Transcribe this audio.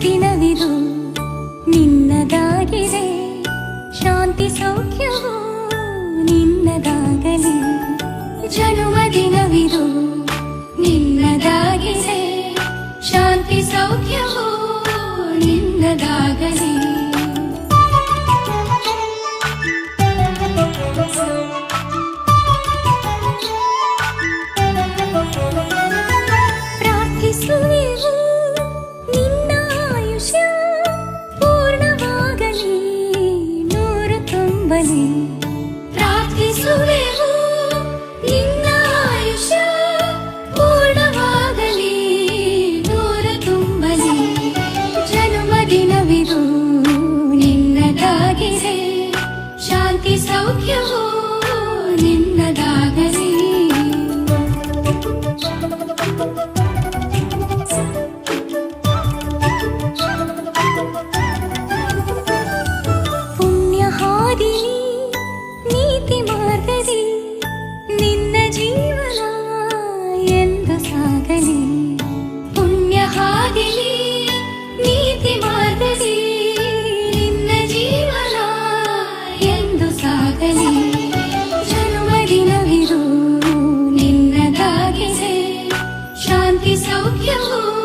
ದಿನವಿದು ನಿನ್ನದಾಗಿದೆ. ಶಾಂತಿ ಸೌಖ್ಯವು ನಿನ್ನದಾಗಲಿ. ಜನುಮ ದಿನವಿದು ನಿನ್ನದಾಗಿದೆ. ಶಾಂತಿ ಸೌಖ್ಯವು ನಿನ್ನದಾಗಲಿ. ಪ್ರಾರ್ಥಿಸುವೆವು ನೂರು ತುಂಬಲಿ ಪ್ರಾರ್ಥಿಸುವೆವು. ನಿನ್ನ ಆಯುಷ ಪೂರ್ಣವಾಗಲಿ. ನೂರು ತುಂಬಲಿ. ಜನ್ಮದಿನವಿದು ನಿನ್ನದಾಗಿದೆ. ಶಾಂತಿ ಸೌಖ್ಯವು ನಿನ್ನದಾಗಲಿ. you.